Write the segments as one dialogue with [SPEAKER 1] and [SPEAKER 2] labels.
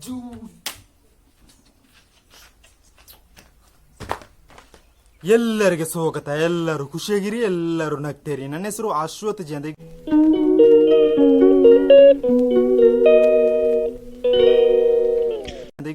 [SPEAKER 1] Zoo ಎಲ್ಲರಿಗೆ ಸ್ವಾಗತ. ಎಲ್ಲರೂ ಖುಷಿಯಾಗಿರಿ ಎಲ್ಲರೂ ನಗ್ತೇರಿ. ನನ್ನ ಹೆಸರು ಅಶ್ವಥ್ ಜಿ ಅಂತ ಅದೇ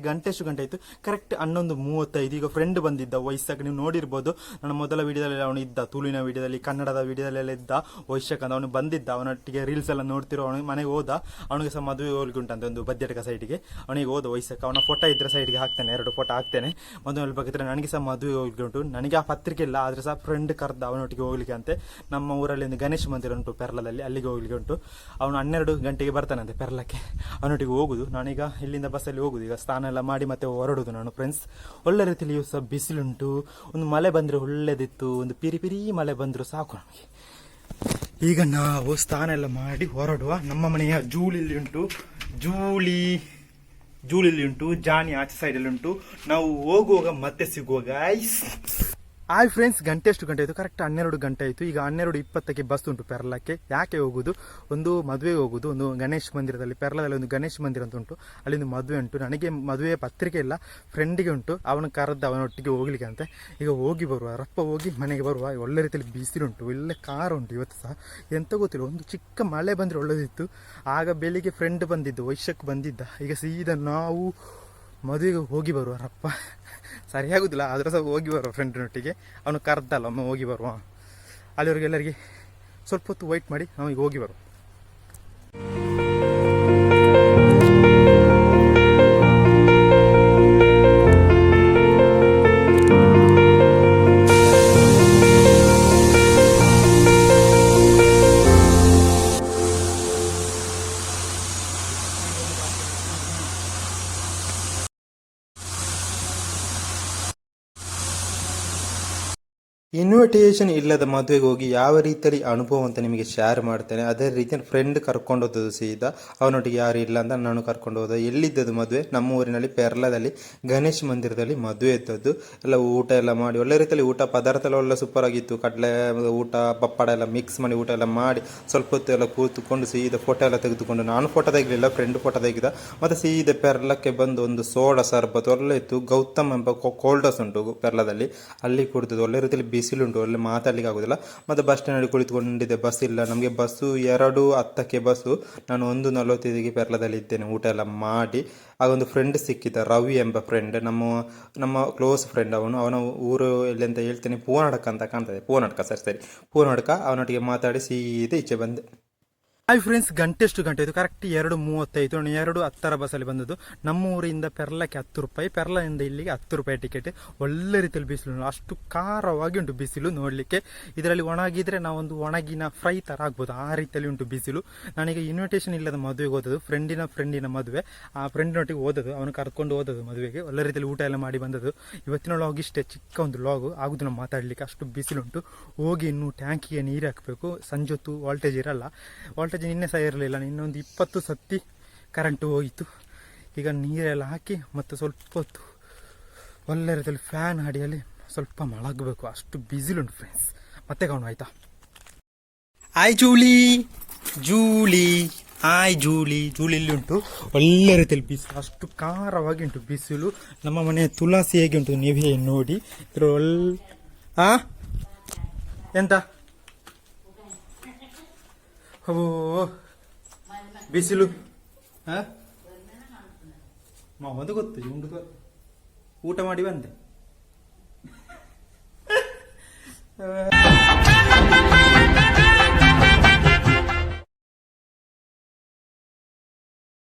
[SPEAKER 1] ಗಂಟೆ ಎಷ್ಟು ಗಂಟೆ ಆಯಿತು? ಕರೆಕ್ಟ್ ಹನ್ನೊಂದು ಮೂವತ್ತೈದು. ಈಗ ಫ್ರೆಂಡ್ ಬಂದಿದ್ದ ವಯಸ್ಸಾಗ ನೀವು ನೋಡಿರ್ಬೋದು. ನನ್ನ ಮೊದಲ ವಿಡಿಯೋದಲ್ಲಿ ಅವನು ಇದ್ದ, ತುಳುವಿನ ವಿಡಿಯೋದಲ್ಲಿ, ಕನ್ನಡದ ವಿಡಿಯೋದಲ್ಲೆಲ್ಲ ಇದ್ದ ವೈಶಾಖ ಅಂತ ಅವನು ಬಂದಿದ್ದ. ಅವನೊಟ್ಟಿಗೆ ರೀಲ್ಸ್ ಎಲ್ಲ ನೋಡ್ತಿರೋ ಅವನಿಗೆ ಮನೆಗೆ ಹೋದ. ಅವನಿಗೆ ಸಹ ಮದುವೆ ಹೋಗ್ಲಿಕ್ಕೆ ಉಂಟಂತೆ ಒಂದು ಬದ್ಯಟಕ ಸೈಡ್ಗೆ ಅವನಿಗೆ ಹೋದ ವಯಸ್ಸಾಕ ಅವನ ಫೋಟೋ ಇದ್ರೆ ಸೈಡ್ಗೆ ಹಾಕ್ತಾನೆ. ಎರಡು ಫೋಟೋ ಹಾಕ್ತೇನೆ. ಮದುವೆ ಹೇಳ್ಬೇಕಿದ್ರೆ ನನಗೆ ಸಹ ಮದುವೆ ಹೋಗ್ಲಿಕ್ಕೆ ನನಗೆ ಆ ಪತ್ರಿಕೆ ಇಲ್ಲ, ಆದರೆ ಸಹ ಫ್ರೆಂಡ್ ಕರೆದ ಅವನೊಟ್ಟಿಗೆ ಹೋಗ್ಲಿಕ್ಕೆ ಅಂತೆ ನಮ್ಮ ಊರಲ್ಲಿ ಒಂದು ಗಣೇಶ ಮಂದಿರ ಉಂಟು ಪೆರ್ಲದಲ್ಲಿ, ಅಲ್ಲಿಗೆ ಹೋಗ್ಲಿಕ್ಕೆ ಉಂಟು ಅವನು ಹನ್ನೆರಡು ಗಂಟೆಗೆ ಬರ್ತಾನಂತೆ ಪೆರ್ಲಕ್ಕೆ. ಅವನೊಟ್ಟಿಗೆ ಹೋಗುದು. ನಾನೀಗ ಇಲ್ಲಿಂದ ಬಸ್ಸಲ್ಲಿ ಹೋಗುದು. ಈಗ ಸ್ನಾನ ಎಲ್ಲ ಮಾಡಿ ಮತ್ತೆ ಹೊರಡುದು ನಾನು ಫ್ರೆಂಡ್ಸ್ ಒಳ್ಳೆ ರೀತಿಯಲ್ಲಿ ಸಹ ಬಿಸಿಲುಂಟು, ಒಂದು ಮಳೆ ಬಂದ್ರೆ ಒಳ್ಳೆದಿತ್ತು, ಒಂದು ಪಿರಿ ಪಿರಿ ಮಳೆ ಬಂದ್ರು ಸಾಕು ನಮಗೆ. ಈಗ ನಾವು ಸ್ನಾನ ಎಲ್ಲ ಮಾಡಿ ಹೊರಡುವ. ನಮ್ಮ ಮನೆಯ ಜೂಳಿಲಿ ಉಂಟು ಜೂಲಿ ಜೂಳಿಲಿ ಉಂಟು ಜಾನಿ ಆಚೆ ಸೈಡಲ್ಲಿ ಉಂಟು ನಾವು ಹೋಗುವಾಗ ಮತ್ತೆ ಸಿಗುವಾಗ ಗಾಯ್ಸ್ ಹಾಯ್ ಫ್ರೆಂಡ್ಸ್ ಗಂಟೆ ಎಷ್ಟು ಗಂಟೆ ಆಯಿತು. ಕರೆಕ್ಟ್ ಹನ್ನೆರಡು ಗಂಟೆ ಆಯಿತು. ಈಗ ಹನ್ನೆರಡು ಇಪ್ಪತ್ತಕ್ಕೆ ಬಸ್ ಉಂಟು ಪೆರ್ಲಕ್ಕೆ. ಯಾಕೆ ಹೋಗುದು? ಒಂದು ಮದುವೆಗೆ ಹೋಗುದು. ಒಂದು ಗಣೇಶ್ ಮಂದಿರದಲ್ಲಿ, ಪೆರ್ಲದಲ್ಲಿ ಒಂದು ಗಣೇಶ್ ಮಂದಿರ ಅಂತ ಉಂಟು. ಅಲ್ಲಿ ಒಂದು ಮದುವೆ ಉಂಟು. ನನಗೆ ಮದುವೆ ಪತ್ರಿಕೆ ಇಲ್ಲ ಫ್ರೆಂಡಿಗೆ ಉಂಟು. ಅವನ ಕರೆದ ಅವನೊಟ್ಟಿಗೆ ಹೋಗ್ಲಿಕ್ಕೆ ಅಂತ. ಈಗ ಹೋಗಿ ಬರುವ ರಪ್ಪ ಹೋಗಿ ಮನೆಗೆ ಬರುವ, ಒಳ್ಳೆ ರೀತಿಯಲ್ಲಿ ಬಿಸಿಲುಂಟು ಒಳ್ಳೆ ಕಾರ್ ಉಂಟು ಇವತ್ತು ಸಹ. ಎಂತ ಗೊತ್ತಿಲ್ಲ, ಒಂದು ಚಿಕ್ಕ ಮಳೆ ಬಂದರೆ ಒಳ್ಳೆದಿತ್ತು. ಆಗ ಬೆಳಿಗ್ಗೆ ಫ್ರೆಂಡ್ ಬಂದಿದ್ದು ವೈಶಕ್ ಬಂದಿದ್ದ. ಈಗ ಸೀದಾ ನಾವು ಮದುವೆಗೆ ಹೋಗಿ ಬರುವ ರಪ್ಪ ಸರಿಯಾಗುದಿಲ್ಲ ಆದ್ರೆ ಸಹ ಹೋಗಿ ಬರುವ ಫ್ರೆಂಡ್ನೊಟ್ಟಿಗೆ ಅವನು ಕರ್ದಲ್ಲ, ಒಮ್ಮೆ ಹೋಗಿ ಬರುವ. ಅಲ್ಲಿವರೆಗೆ ಎಲ್ಲರಿಗೆ ಸ್ವಲ್ಪ ಹೊತ್ತು ವೈಟ್ ಮಾಡಿ, ಅವನಿಗೆ ಹೋಗಿ ಬರುವ. ಇನ್ವಿಟೇಷನ್ ಇಲ್ಲದ ಮದುವೆಗೆ ಹೋಗಿ ಯಾವ ರೀತಿಯಲ್ಲಿ ಅನುಭವ ಅಂತ ನಿಮಗೆ ಶೇರ್ ಮಾಡ್ತೇನೆ, ಅದೇ ರೀತಿ ಫ್ರೆಂಡ್ ಕರ್ಕೊಂಡು ಹೋದದ್ದು ಸೀದಾ ಅವನೊಟ್ಟಿಗೆ ಯಾರು ಇಲ್ಲ ಅಂತ ನಾನು ಕರ್ಕೊಂಡು ಹೋದ, ಎಲ್ಲಿದ್ದದ್ದು ಮದುವೆ? ನಮ್ಮ ಊರಿನಲ್ಲಿ ಪೆರ್ಲದಲ್ಲಿ ಗಣೇಶ್ ಮಂದಿರದಲ್ಲಿ ಮದುವೆ ಇದ್ದದ್ದು. ಎಲ್ಲ ಊಟ ಎಲ್ಲ ಮಾಡಿ, ಒಳ್ಳೆ ರೀತಿಯಲ್ಲಿ ಊಟ ಪದಾರ್ಥ ಎಲ್ಲ ಒಳ್ಳೆ ಸೂಪರ್ ಆಗಿತ್ತು. ಕಡಲೆ, ಊಟ, ಪಪ್ಪಡ ಎಲ್ಲ ಮಿಕ್ಸ್ ಮಾಡಿ, ಊಟ ಎಲ್ಲ ಮಾಡಿ, ಸ್ವಲ್ಪ ಹೊತ್ತು ಎಲ್ಲ ಕೂತುಕೊಂಡು ಸೀದಾ ಫೋಟೋ ಎಲ್ಲ ತೆಗೆದುಕೊಂಡು, ನಾನು ಫೋಟೋ ತೆಗಲಿಲ್ಲ ಫ್ರೆಂಡ್ ಫೋಟೋ ತೆಗೆದ. ಮತ್ತೆ ಸೀದಾ ಪೆರ್ಲಕ್ಕೆ ಬಂದು ಒಂದು ಸೋಡಾ ಸರ್ಬತ್ ಒಳ್ಳೆ ಇತ್ತು. ಗೌತಮ್ ಎಂಬ ಕೋಲ್ಡಸ್ ಉಂಟು ಪೆರ್ಲದಲ್ಲಿ. ಅಲ್ಲಿ ಕುಡಿದದ್ದು, ಒಳ್ಳೆ ರೀತಿಯಲ್ಲಿ ಬಿಸಿಲುಂಟು ಅಲ್ಲಿ ಮಾತಾಡ್ಲಿಕ್ಕೆ ಆಗೋದಿಲ್ಲ. ಮತ್ತೆ ಬಸ್ ಸ್ಟ್ಯಾಂಡಲ್ಲಿ ಕುಳಿತುಕೊಂಡಿದ್ದೆ ಬಸ್ ಇಲ್ಲ. ನಮಗೆ ಬಸ್ಸು ಎರಡು ಹತ್ತಕ್ಕೆ ಬಸ್ಸು ನಾನು ಒಂದು ನಲವತ್ತೈದಿಗೆ ಪೆರ್ಲದಲ್ಲಿ ಇದ್ದೇನೆ, ಊಟ ಎಲ್ಲ ಮಾಡಿ. ಆಗ ಒಂದು ಫ್ರೆಂಡ್ ಸಿಕ್ಕಿದ್ದ, ರವಿ ಎಂಬ ಫ್ರೆಂಡ್ ನಮ್ಮ ನಮ್ಮ ಕ್ಲೋಸ್ ಫ್ರೆಂಡ್ ಅವನು. ಅವನ ಊರು ಎಲ್ಲಿ ಅಂತ ಹೇಳ್ತೇನೆ ಪೂರ್ಣಾಟಕ ಅಂತ ಕಾಣ್ತದೆ. ಪೂರ್ಣಾಟಕ ಸರಿ ಸರಿ. ಪೂರ್ಣಾಟಕ ಅವನೊಟ್ಟಿಗೆ ಮಾತಾಡಿ ಸೀದೆ ಈಚೆ ಬಂದೆ. ಹಾಯ್ ಫ್ರೆಂಡ್ಸ್ ಗಂಟೆ ಎಷ್ಟು ಗಂಟೆ ಇದು ಕರೆಕ್ಟ್ ಎರಡು ಮೂವತ್ತೈದು ಎರಡು ಹತ್ತರ ಬಸ್ಸಲ್ಲಿ ಬಂದದ್ದು. ನಮ್ಮ ಊರಿಂದ ಪೆರ್ಲಕ್ಕೆ ಹತ್ತು ರೂಪಾಯಿ ಪೆರ್ಲದಿಂದ ಇಲ್ಲಿಗೆ ಹತ್ತು ರೂಪಾಯಿ ಟಿಕೆಟ್ ಒಳ್ಳೆ ರೀತಿಯಲ್ಲಿ ಬಿಸಿಲು ಅಷ್ಟು ಖಾರವಾಗಿ ಉಂಟು ಬಿಸಿಲು ನೋಡಲಿಕ್ಕೆ. ಇದರಲ್ಲಿ ಒಣಗಿದ್ರೆ ನಾವೊಂದು ಒಣಗಿನ ಫ್ರೈ ಥರ ಆಗ್ಬೋದು. ಆ ರೀತಿಯಲ್ಲಿ ಉಂಟು ಬಿಸಿಲು. ನನಗೆ ಇನ್ವಿಟೇಷನ್ ಇಲ್ಲದ ಮದುವೆಗೆ ಓದೋದು ಫ್ರೆಂಡಿನ ಫ್ರೆಂಡಿನ ಮದುವೆ. ಆ ಫ್ರೆಂಡಿನೊಟ್ಟಿಗೆ ಓದೋದು ಅವನು ಕರ್ಕೊಂಡು ಓದೋದು ಮದುವೆಗೆ. ಒಳ್ಳೆ ರೀತಿಯಲ್ಲಿ ಊಟ ಎಲ್ಲ ಮಾಡಿ ಬಂದದ್ದು. ಇವತ್ತಿನ ಲಾಗ್ ಇಷ್ಟೇ, ಚಿಕ್ಕ ಒಂದು ಲಾಗು ಆಗುದು ನಾವು ಮಾತಾಡಲಿಕ್ಕೆ ಅಷ್ಟು ಬಿಸಿಲುಂಟು ಹೋಗಿ ಇನ್ನು ಟ್ಯಾಂಕಿಗೆ ನೀರು ಹಾಕಬೇಕು. ಸಂಜೆ ಹೊತ್ತು ವಾಲ್ಟೇಜ್ ಇರಲ್ಲ. ವಾಲ್ಟೇಜ್ ನಿನ್ನೆ ಸಹ ಇರಲಿಲ್ಲ. ಇನ್ನೊಂದು ಇಪ್ಪತ್ತು ಸತ್ತಿ ಕರೆಂಟು ಹೋಯಿತು ಈಗ ನೀರೆಲ್ಲ ಹಾಕಿ ಮತ್ತು ಸ್ವಲ್ಪ ಹೊತ್ತು ಒಳ್ಳೆ ರೀತಿಯಲ್ಲಿ ಫ್ಯಾನ್ ಅಡಿಯಲ್ಲಿ ಸ್ವಲ್ಪ ಮಳಗಬೇಕು ಅಷ್ಟು ಬಿಸಿಲುಂಟು ಫ್ರೆಂಡ್ಸ್ ಮತ್ತೆ ಕಾಣು ಆಯ್ತಾ? ಆಯ್ ಜೂಲಿ. ಜೂಲಿ. ಆಯ್ ಜೂಲಿ. ಇಲ್ಲಿ ಉಂಟು. ಒಳ್ಳೆ ರೀತಿಯಲ್ಲಿ ಬಿಸಿಲು ಅಷ್ಟು ಖಾರವಾಗಿ ಉಂಟು ಬಿಸಿಲು. ನಮ್ಮ ಮನೆಯ ತುಳಸಿ ಹೇಗೆ ಉಂಟು ನೀವೇ ನೋಡಿ. ಇದ್ರ ಒಳ್ಳೆ ಆ? ಎಂತ? ಓ ಬಿಸಿಲು ಹಾ ಮಾವದು ಗೊತ್ತು ಉಂಟು ಗೊ- ಊಟ ಮಾಡಿ ಬಂದೆ